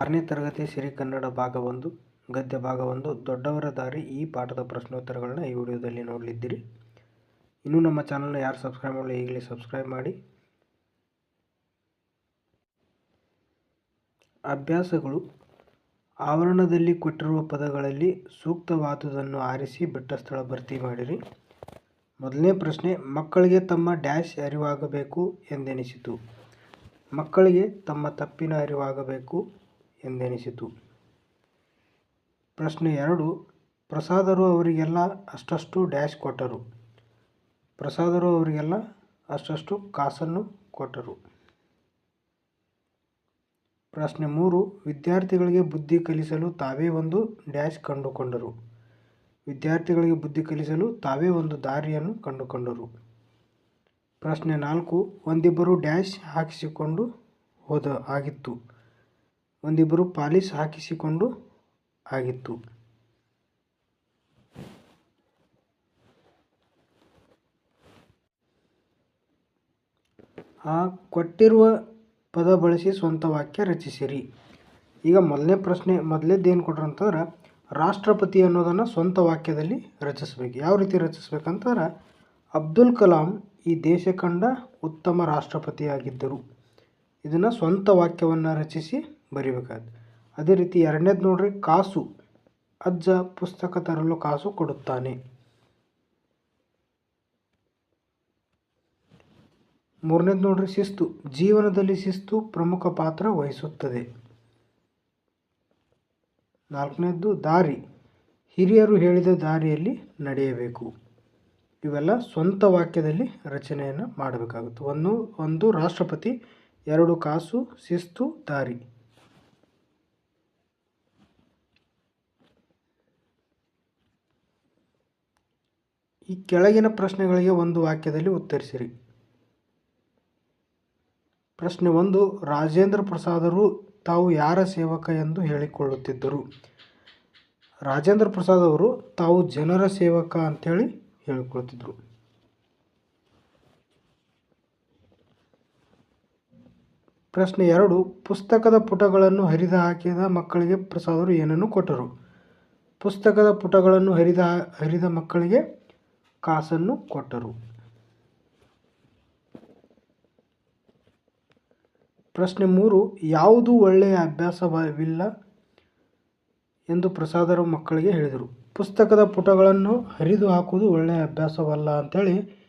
ಆರನೇ ತರಗತಿ ಸಿರಿ ಕನ್ನಡ ಭಾಗ ಒಂದು, ಗದ್ಯ ಭಾಗ ಒಂದು, ದೊಡ್ಡವರ ದಾರಿ ಈ ಪಾಠದ ಪ್ರಶ್ನೋತ್ತರಗಳನ್ನ ಈ ವಿಡಿಯೋದಲ್ಲಿ ನೋಡಲಿದ್ದೀರಿ. ಇನ್ನೂ ನಮ್ಮ ಚಾನಲ್ನ ಯಾರು ಸಬ್ಸ್ಕ್ರೈಬ್ ಮಾಡಲಿ ಈಗಲೇ ಸಬ್ಸ್ಕ್ರೈಬ್ ಮಾಡಿ. ಅಭ್ಯಾಸಗಳು. ಆವರಣದಲ್ಲಿ ಕೊಟ್ಟಿರುವ ಪದಗಳಲ್ಲಿ ಸೂಕ್ತವಾದುದನ್ನು ಆರಿಸಿ ಬಿಟ್ಟ ಸ್ಥಳ ಭರ್ತಿ ಮಾಡಿರಿ. ಮೊದಲನೇ ಪ್ರಶ್ನೆ, ಮಕ್ಕಳಿಗೆ ತಮ್ಮ ಡ್ಯಾಶ್ ಅರಿವಾಗಬೇಕು ಎಂದೆನಿಸಿತು. ಮಕ್ಕಳಿಗೆ ತಮ್ಮ ತಪ್ಪಿನ ಅರಿವಾಗಬೇಕು. ಎಂದೆನಿಸಿತು. ಪ್ರಶ್ನೆ ಎರಡು, ಪ್ರಸಾದರು ಅವರಿಗೆಲ್ಲ ಅಷ್ಟಷ್ಟು ಡ್ಯಾಶ್ ಕೊಟ್ಟರು. ಪ್ರಸಾದರು ಅವರಿಗೆಲ್ಲ ಅಷ್ಟಷ್ಟು ಕಾಸನ್ನು ಕೊಟ್ಟರು. ಪ್ರಶ್ನೆ ಮೂರು, ವಿದ್ಯಾರ್ಥಿಗಳಿಗೆ ಬುದ್ಧಿ ಕಲಿಸಲು ತಾವೇ ಒಂದು ಡ್ಯಾಶ್ ಕಂಡುಕೊಂಡರು. ವಿದ್ಯಾರ್ಥಿಗಳಿಗೆ ಬುದ್ಧಿ ಕಲಿಸಲು ತಾವೇ ಒಂದು ದಾರಿಯನ್ನು ಕಂಡುಕೊಂಡರು. ಪ್ರಶ್ನೆ ನಾಲ್ಕು, ಒಂದಿಬ್ಬರು ಡ್ಯಾಶ್ ಹಾಕಿಸಿಕೊಂಡು ಹೋದ, ಆಗಿತ್ತು. ಒಂದಿಬ್ಬರು ಪಾಲಿಸ್ ಹಾಕಿಸಿಕೊಂಡು ಆಗಿತ್ತು. ಆ ಕೊಟ್ಟಿರುವ ಪದ ಬಳಸಿ ಸ್ವಂತ ವಾಕ್ಯ ರಚಿಸಿರಿ. ಈಗ ಮೊದಲನೇ ಪ್ರಶ್ನೆ ಮೊದಲೇದ್ದು ಏನು ಕೊಟ್ರು ಅಂತಂದ್ರೆ ರಾಷ್ಟ್ರಪತಿ ಅನ್ನೋದನ್ನು ಸ್ವಂತ ವಾಕ್ಯದಲ್ಲಿ ರಚಿಸಬೇಕು. ಯಾವ ರೀತಿ ರಚಿಸ್ಬೇಕಂತಂದ್ರೆ ಅಬ್ದುಲ್ ಕಲಾಂ ಈ ದೇಶ ಕಂಡ ಉತ್ತಮ ರಾಷ್ಟ್ರಪತಿಯಾಗಿದ್ದರು. ಇದನ್ನು ಸ್ವಂತ ವಾಕ್ಯವನ್ನು ರಚಿಸಿ ಬರಿಬೇಕಾದ ಅದೇ ರೀತಿ ಎರಡನೇದು ನೋಡ್ರಿ, ಕಾಸು. ಅಜ್ಜ ಪುಸ್ತಕ ತರಲು ಕಾಸು ಕೊಡುತ್ತಾನೆ. ಮೂರನೇದು ನೋಡ್ರಿ, ಶಿಸ್ತು. ಜೀವನದಲ್ಲಿ ಶಿಸ್ತು ಪ್ರಮುಖ ಪಾತ್ರ ವಹಿಸುತ್ತದೆ. ನಾಲ್ಕನೇದು ದಾರಿ. ಹಿರಿಯರು ಹೇಳಿದ ದಾರಿಯಲ್ಲಿ ನಡೆಯಬೇಕು. ಇವೆಲ್ಲ ಸ್ವಂತ ವಾಕ್ಯದಲ್ಲಿ ರಚನೆಯನ್ನು ಮಾಡಬೇಕಾಗುತ್ತೆ. ಒಂದು ಒಂದು ರಾಷ್ಟ್ರಪತಿ, ಎರಡು ಕಾಸು, ಶಿಸ್ತು, ದಾರಿ. ಈ ಕೆಳಗಿನ ಪ್ರಶ್ನೆಗಳಿಗೆ ಒಂದು ವಾಕ್ಯದಲ್ಲಿ ಉತ್ತರಿಸಿರಿ. ಪ್ರಶ್ನೆ ಒಂದು, ರಾಜೇಂದ್ರ ಪ್ರಸಾದರು ತಾವು ಯಾರ ಸೇವಕ ಎಂದು ಹೇಳಿಕೊಳ್ಳುತ್ತಿದ್ದರು? ರಾಜೇಂದ್ರ ಪ್ರಸಾದ್ ಅವರು ತಾವು ಜನರ ಸೇವಕ ಅಂಥೇಳಿ ಹೇಳಿಕೊಳ್ಳುತ್ತಿದ್ದರು. ಪ್ರಶ್ನೆ ಎರಡು, ಪುಸ್ತಕದ ಪುಟಗಳನ್ನು ಹರಿದ ಹಾಕಿದ ಮಕ್ಕಳಿಗೆ ಪ್ರಸಾದರು ಏನನ್ನು ಕೊಟ್ಟರು? ಪುಸ್ತಕದ ಪುಟಗಳನ್ನು ಹರಿದ ಹರಿದ ಮಕ್ಕಳಿಗೆ ಕಾಸನ್ನು ಕೊಟ್ಟರು. ಪ್ರಶ್ನೆ ಮೂರು, ಯಾವುದು ಒಳ್ಳೆಯ ಅಭ್ಯಾಸವಿಲ್ಲ ಎಂದು ಪ್ರಸಾದರು ಮಕ್ಕಳಿಗೆ ಹೇಳಿದರು. ಪುಸ್ತಕದ ಪುಟಗಳನ್ನು ಹರಿದು ಹಾಕುವುದು ಒಳ್ಳೆಯ ಅಭ್ಯಾಸವಲ್ಲ ಅಂಥೇಳಿ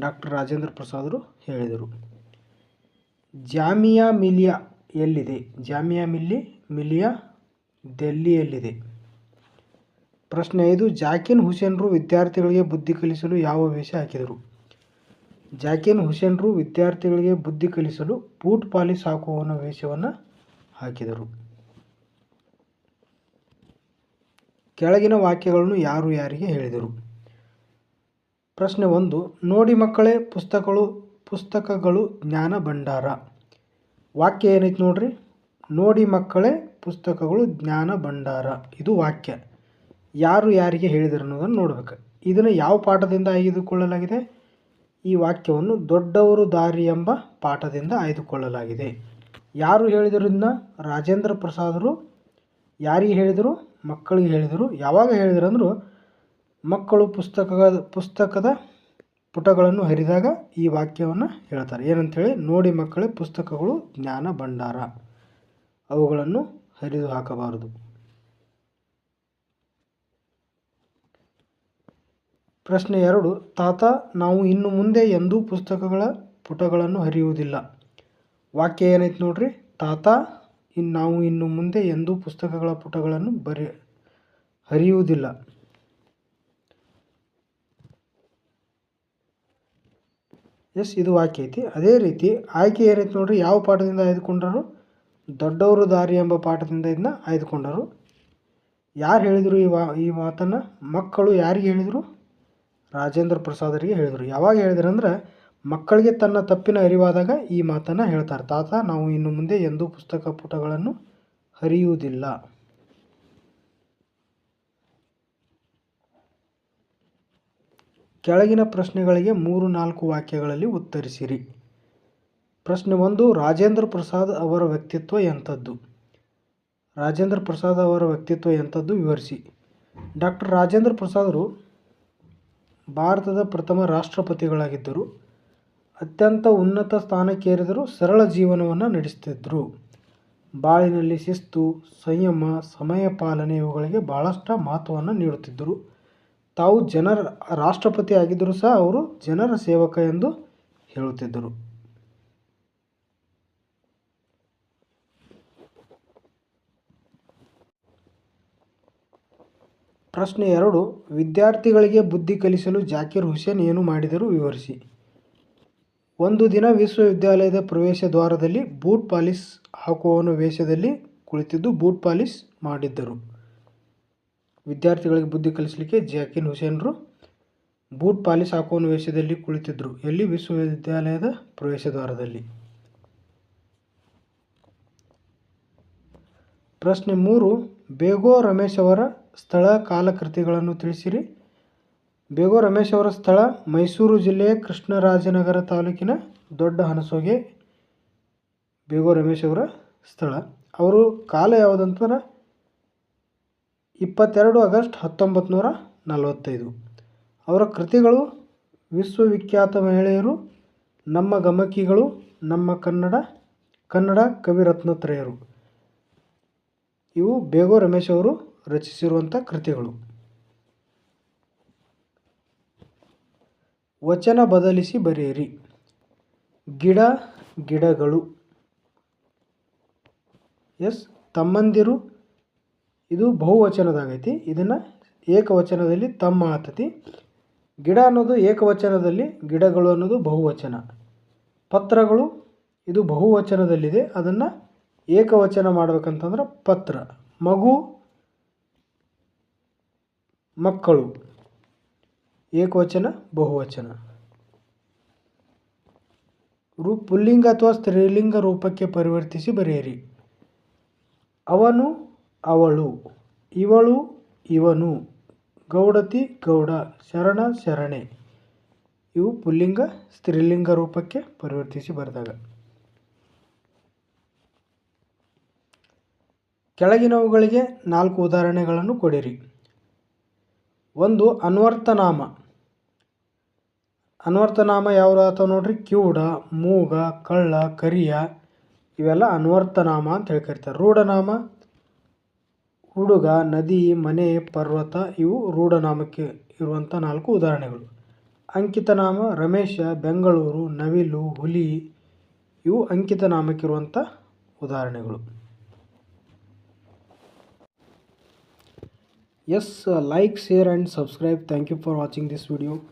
ಡಾಕ್ಟರ್ ರಾಜೇಂದ್ರ ಪ್ರಸಾದರು ಹೇಳಿದರು. ಜಾಮಿಯಾ ಮಿಲಿಯಾ ಎಲ್ಲಿದೆ? ಜಾಮಿಯಾ ಮಿಲ್ಲಿ ಮಿಲಿಯಾ ದೆಲ್ಲಿಯಲ್ಲಿದೆ. ಪ್ರಶ್ನೆ ಐದು, ಜಾಕಿನ್ ಹುಸೇನ್ರು ವಿದ್ಯಾರ್ಥಿಗಳಿಗೆ ಬುದ್ಧಿ ಕಲಿಸಲು ಯಾವ ವೇಷ ಹಾಕಿದರು? ಜಾಕಿನ್ ಹುಸೇನ್ರು ವಿದ್ಯಾರ್ಥಿಗಳಿಗೆ ಬುದ್ಧಿ ಕಲಿಸಲು ಪೂಟ್ ಪಾಲಿಸ್ ಹಾಕುವವನ ವೇಷವನ್ನು ಹಾಕಿದರು. ಕೆಳಗಿನ ವಾಕ್ಯಗಳನ್ನು ಯಾರು ಯಾರಿಗೆ ಹೇಳಿದರು? ಪ್ರಶ್ನೆ ಒಂದು, ನೋಡಿ ಮಕ್ಕಳೇ, ಪುಸ್ತಕಗಳು ಪುಸ್ತಕಗಳು ಜ್ಞಾನ ಭಂಡಾರ. ವಾಕ್ಯ ಏನೈತೆ ನೋಡ್ರಿ? ನೋಡಿ ಮಕ್ಕಳೇ, ಪುಸ್ತಕಗಳು ಜ್ಞಾನ ಭಂಡಾರ. ಇದು ವಾಕ್ಯ. ಯಾರು ಯಾರಿಗೆ ಹೇಳಿದರು ಅನ್ನೋದನ್ನು ನೋಡ್ಬೇಕು. ಇದನ್ನು ಯಾವ ಪಾಠದಿಂದ ಆಯ್ದುಕೊಳ್ಳಲಾಗಿದೆ? ಈ ವಾಕ್ಯವನ್ನು ದೊಡ್ಡವರು ದಾರಿ ಎಂಬ ಪಾಠದಿಂದ ಆಯ್ದುಕೊಳ್ಳಲಾಗಿದೆ. ಯಾರು ಹೇಳಿದರಿಂದ ರಾಜೇಂದ್ರ ಪ್ರಸಾದರು. ಯಾರಿಗೆ ಹೇಳಿದರು? ಮಕ್ಕಳಿಗೆ ಹೇಳಿದರು. ಯಾವಾಗ ಹೇಳಿದರು ಅಂದರು ಮಕ್ಕಳು ಪುಸ್ತಕದ ಪುಸ್ತಕದ ಪುಟಗಳನ್ನು ಹರಿದಾಗ ಈ ವಾಕ್ಯವನ್ನು ಹೇಳ್ತಾರೆ. ಏನಂತೇಳಿ? ನೋಡಿ ಮಕ್ಕಳೇ, ಪುಸ್ತಕಗಳು ಜ್ಞಾನ ಭಂಡಾರ. ಅವುಗಳನ್ನು ಹರಿದು ಹಾಕಬಾರದು ಪ್ರಶ್ನೆ ಎರಡು, ತಾತ, ನಾವು ಇನ್ನು ಮುಂದೆ ಎಂದೂ ಪುಸ್ತಕಗಳ ಪುಟಗಳನ್ನು ಹರಿಯುವುದಿಲ್ಲ. ವಾಕ್ಯ ಏನೈತೆ ನೋಡ್ರಿ? ತಾತ ಇನ್ನು ನಾವು ಇನ್ನು ಮುಂದೆ ಎಂದೂ ಪುಸ್ತಕಗಳ ಪುಟಗಳನ್ನು ಬರಿ, ಹರಿಯುವುದಿಲ್ಲ. ಎಸ್, ಇದು ವಾಕ್ಯ ಐತಿ. ಅದೇ ರೀತಿ, ಆಯ್ಕೆ ಏನೈತೆ ನೋಡ್ರಿ? ಯಾವ ಪಾಠದಿಂದ ಆಯ್ದುಕೊಂಡರು? ದೊಡ್ಡವರು ದಾರಿ ಎಂಬ ಪಾಠದಿಂದ ಇದನ್ನ ಆಯ್ದುಕೊಂಡರು. ಯಾರು ಹೇಳಿದರು ಈ ವಾ, ಈ ಮಾತನ್ನು? ಮಕ್ಕಳು ಯಾರಿಗೆ ಹೇಳಿದರು? ರಾಜೇಂದ್ರ ಪ್ರಸಾದರಿಗೆ ಹೇಳಿದರು. ಯಾವಾಗ ಹೇಳಿದ್ರಂದ್ರೆ, ಮಕ್ಕಳಿಗೆ ತನ್ನ ತಪ್ಪಿನ ಅರಿವಾದಾಗ ಈ ಮಾತನ್ನು ಹೇಳ್ತಾರೆ. ತಾತ, ನಾವು ಇನ್ನು ಮುಂದೆ ಎಂದೂ ಪುಸ್ತಕ ಪುಟಗಳನ್ನು ಹರಿಯುವುದಿಲ್ಲ. ಕೆಳಗಿನ ಪ್ರಶ್ನೆಗಳಿಗೆ ಮೂರು ನಾಲ್ಕು ವಾಕ್ಯಗಳಲ್ಲಿ ಉತ್ತರಿಸಿರಿ. ಪ್ರಶ್ನೆ ಒಂದು, ರಾಜೇಂದ್ರ ಪ್ರಸಾದ್ ಅವರ ವ್ಯಕ್ತಿತ್ವ ಎಂಥದ್ದು? ರಾಜೇಂದ್ರ ಪ್ರಸಾದ್ ಅವರ ವ್ಯಕ್ತಿತ್ವ ಎಂಥದ್ದು? ವಿವರಿಸಿ. ಡಾಕ್ಟರ್ ರಾಜೇಂದ್ರ ಪ್ರಸಾದರು ಭಾರತದ ಪ್ರಥಮ ರಾಷ್ಟ್ರಪತಿಗಳಾಗಿದ್ದರು. ಅತ್ಯಂತ ಉನ್ನತ ಸ್ಥಾನಕ್ಕೇರಿದರೂ ಸರಳ ಜೀವನವನ್ನು ನಡೆಸ್ತಿದ್ದರು ಬಾಳಿನಲ್ಲಿ ಶಿಸ್ತು, ಸಂಯಮ, ಸಮಯ ಪಾಲನೆ ಇವುಗಳಿಗೆ ಭಾಳಷ್ಟು ಮಹತ್ವವನ್ನು ನೀಡುತ್ತಿದ್ದರು. ತಾವು ಜನರ ರಾಷ್ಟ್ರಪತಿ ಆಗಿದ್ದರೂ ಸಹ ಅವರು ಜನರ ಸೇವಕ ಎಂದು ಹೇಳುತ್ತಿದ್ದರು. ಪ್ರಶ್ನೆ ಎರಡು, ವಿದ್ಯಾರ್ಥಿಗಳಿಗೆ ಬುದ್ಧಿ ಕಲಿಸಲು ಜಾಕಿರ್ ಹುಸೇನ್ ಏನು ಮಾಡಿದರು ವಿವರಿಸಿ. ಒಂದು ದಿನ ವಿಶ್ವವಿದ್ಯಾಲಯದ ಪ್ರವೇಶ ದ್ವಾರದಲ್ಲಿ ಬೂಟ್ ಪಾಲಿಸ್ ಹಾಕುವವನು ವೇಷದಲ್ಲಿ ಕುಳಿತಿದ್ದು ಬೂಟ್ ಪಾಲಿಸ್ ಮಾಡಿದ್ದರು. ವಿದ್ಯಾರ್ಥಿಗಳಿಗೆ ಬುದ್ಧಿ ಕಲಿಸಲಿಕ್ಕೆ ಜಾಕಿರ್ ಹುಸೇನ್ರು ಬೂಟ್ ಪಾಲಿಸ್ ಹಾಕುವವನು ವೇಷದಲ್ಲಿ ಕುಳಿತಿದ್ದರು ಎಲ್ಲಿ? ವಿಶ್ವವಿದ್ಯಾಲಯದ ಪ್ರವೇಶ ದ್ವಾರದಲ್ಲಿ. ಪ್ರಶ್ನೆ ಮೂರು ಬೇಗೋ ರಮೇಶ್ ಅವರ ಸ್ಥಳ ಕಾಲಕೃತಿಗಳನ್ನು ತಿಳಿಸಿರಿ. ಬೇಗೋ ರಮೇಶ್ ಅವರ ಸ್ಥಳ ಮೈಸೂರು ಜಿಲ್ಲೆಯ ಕೃಷ್ಣರಾಜನಗರ ತಾಲೂಕಿನ ದೊಡ್ಡ ಹನಸೋಗೆ ಬೇಗೋ ರಮೇಶ್ ಅವರ ಸ್ಥಳ. ಅವರು ಕಾಲ ಯಾವುದಂತಂದ್ರೆ ಇಪ್ಪತ್ತೆರಡು ಆಗಸ್ಟ್ ಹತ್ತೊಂಬತ್ತು ನೂರ ನಲವತ್ತೈದು. ಅವರ ಕೃತಿಗಳು ವಿಶ್ವವಿಖ್ಯಾತ ಮಹಿಳೆಯರು, ನಮ್ಮ ಗಮಕಿಗಳು, ನಮ್ಮ ಕನ್ನಡ ಕನ್ನಡ ಕವಿರತ್ನತ್ರಯರು. ಇವು ಬೇಗೋ ರಮೇಶ್ ಅವರು ರಚಿಸಿರುವಂಥ ಕೃತಿಗಳು. ವಚನ ಬದಲಿಸಿ ಬರೆಯಿರಿ. ಗಿಡ, ಗಿಡಗಳು. ಎಸ್, ತಮ್ಮಂದಿರು. ಇದು ಬಹುವಚನದಾಗೈತಿ. ಇದನ್ನು ಏಕವಚನದಲ್ಲಿ ತಮ್ಮ ಆತತಿ. ಗಿಡ ಅನ್ನೋದು ಏಕವಚನದಲ್ಲಿ, ಗಿಡಗಳು ಅನ್ನೋದು ಬಹುವಚನ. ಪತ್ರಗಳು, ಇದು ಬಹುವಚನದಲ್ಲಿದೆ. ಅದನ್ನು ಏಕವಚನ ಮಾಡ್ಬೇಕಂತಂದ್ರೆ ಪತ್ರ. ಮಗು, ಮಕ್ಕಳು. ಏಕವಚನ, ಬಹುವಚನ. ರೂ, ಪುಲ್ಲಿಂಗ ಅಥವಾ ಸ್ತ್ರೀಲಿಂಗ ರೂಪಕ್ಕೆ ಪರಿವರ್ತಿಸಿ ಬರೆಯಿರಿ. ಅವನು, ಅವಳು. ಇವಳು, ಇವನು. ಗೌಡತಿ, ಗೌಡ. ಶರಣ, ಶರಣೆ. ಇವು ಪುಲ್ಲಿಂಗ, ಸ್ತ್ರೀಲಿಂಗ ರೂಪಕ್ಕೆ ಪರಿವರ್ತಿಸಿ ಬರೆದಾಗ. ಕೆಳಗಿನವುಗಳಿಗೆ ನಾಲ್ಕು ಉದಾಹರಣೆಗಳನ್ನು ಕೊಡಿರಿ. ಒಂದು ಅನ್ವರ್ಥನಾಮ ಅನ್ವರ್ಥನಾಮ ಯಾವ್ದು ಆತ ನೋಡ್ರಿ? ಕಿವುಡ ಮೂಗ, ಕಳ್ಳ, ಕರಿಯ, ಇವೆಲ್ಲ ಅನ್ವರ್ಥನಾಮ ಅಂತ ಹೇಳ್ಕರಿತಾರೆ. ರೂಢನಾಮ, ಹುಡುಗ, ನದಿ, ಮನೆ, ಪರ್ವತ, ಇವು ರೂಢನಾಮಕ್ಕೆ ಇರುವಂಥ ನಾಲ್ಕು ಉದಾಹರಣೆಗಳು. ಅಂಕಿತನಾಮ, ರಮೇಶ, ಬೆಂಗಳೂರು, ನವಿಲು, ಹುಲಿ, ಇವು ಅಂಕಿತನಾಮಕ್ಕಿರುವಂಥ ಉದಾಹರಣೆಗಳು. Yes uh, like share and subscribe. Thank you for watching this video